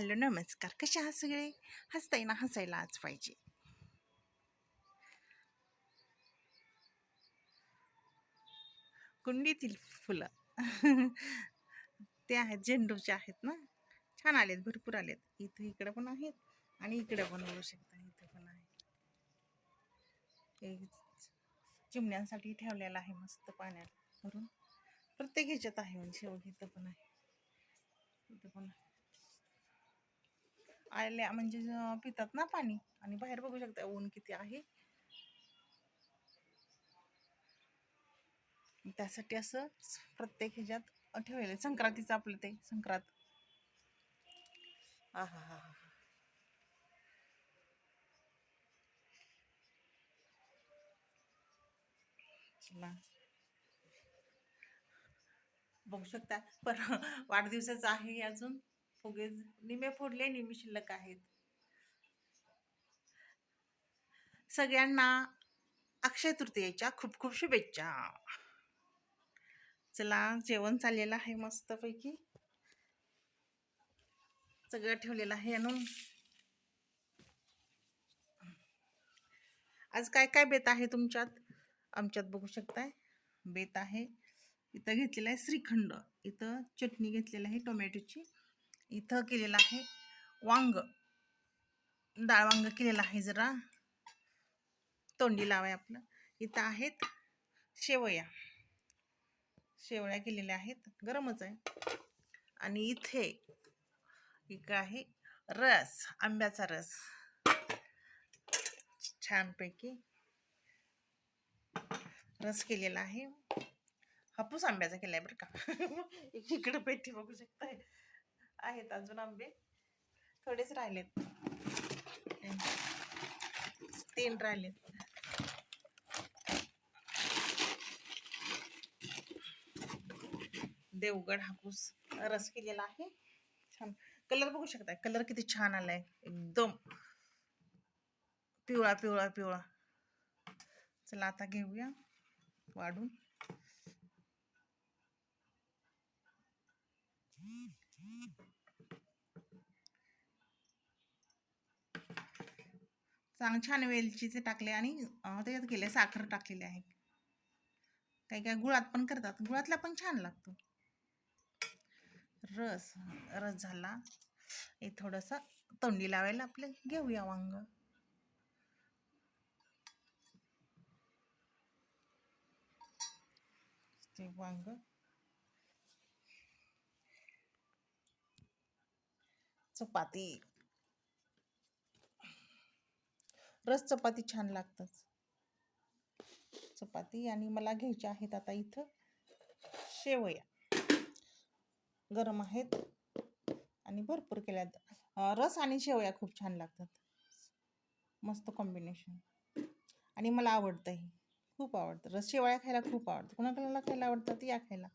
Hello नमस्कार. कसे आहात सगळे? हसताय ना हसायला आज पाहिजे. कुंडीतील फुलं. ते आहेत झेंडूचे आहेत ना छान आलेत भरपूर आलेत. इथं इकडे पण आहेत आणि इकडे पण होऊ शकता इथं पण आहे. चिमण्यांसाठी ठेवलेलं आहे मस्त पाण्यात भरून. प्रत्येक ह्याच्यात आहे म्हणजे शेवट इथं पण आहे. इथं पण आहे. आल्या म्हणजे पितात ना पाणी. आणि बाहेर बघू शकता ऊन किती आहे. त्यासाठी असं प्रत्येक ह्याच्यात ठेवलेलं संक्रांतीचं आपलं ते संक्रांत. हा हा हा हा. बघू शकता. पण वाढदिवसाचं आहे अजून. फुगे निमे फोडले निमे शिल्लक आहेत. सगळ्यांना अक्षय तृतीयेच्या खूप खूप शुभेच्छा. चला जेवण चाललेलं आहे मस्तपैकी. सगळं ठेवलेलं आहे आणून आज काय काय बेत आहे तुमच्यात? आमच्यात बघू शकताय. बेत आहे. इथं घेतलेलं आहे श्रीखंड. इथं चटणी घेतलेली आहे टोमॅटोची. इथं केलेलं आहे. वांग. डाळ वांग केलेलं आहे जरा. तोंडी लावाय आपलं. इथं आहेत शेवया. शेवया केलेल्या आहेत. गरमच आहे. आणि इथे एक आहे रस आंब्याचा रस. छानपैकी रस केलेला आहे. हापूस आंब्याचा केला आहे बरं का. इकडं पेटी बघू शकताय. आहेत अजून आंबे. थोडेच राहिलेत. तीन राहिलेत. देवगड हापूस रस केलेला आहे. छान. कलर बघू शकताय? कलर किती छान आलाय. एकदम. पिवळा पिवळा पिवळा. चला आता घेऊया. वाढून. चांग छान वेलचीचे टाकले आणि त्याच्यात केले साखर टाकलेली आहे. काही काही गुळात पण करतात. गुळातला पण छान लागतो. रस रस झाला. हे थोडंसं तोंडी लावायला आपलं घेऊया वांग. ते वांग. चपाती. रस चपाती छान लागतात चपाती आणि मला घ्यायच्या आहेत आता इथं. शेवया. गरम आहेत. आणि भरपूर केल्या रस आणि शेवया खूप छान लागतात. मस्त कॉम्बिनेशन आणि मला आवडतं हे खूप आवडतं. रस शेवया खायला खूप आवडतं. कुणाकुणाला खायला आवडतात या खायला.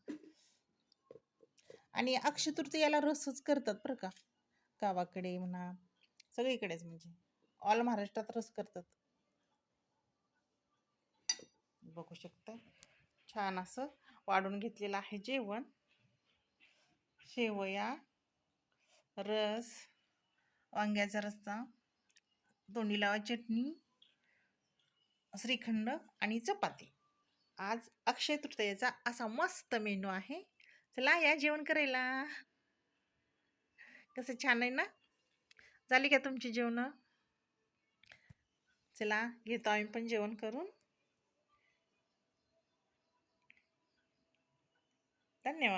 आणि अक्षय तृतीयाला रसच करतात बरं का. गावाकडे म्हणा. सगळीकडेच म्हणजे. ऑल महाराष्ट्रात रस करतात. बघू शकता. छान असं वाढून घेतलेलं आहे जेवण. शेवया रस वांग्याचा रस्सा तोंडी लावा चटणी श्रीखंड आणि चपाती. आज अक्षय तृतीयेचा असा मस्त मेनू आहे. चला या जेवण करायला. कसं छान आहे ना? झाली का तुमची जेवणं? चला घेतो आम्ही पण जेवण करून. धन्यवाद.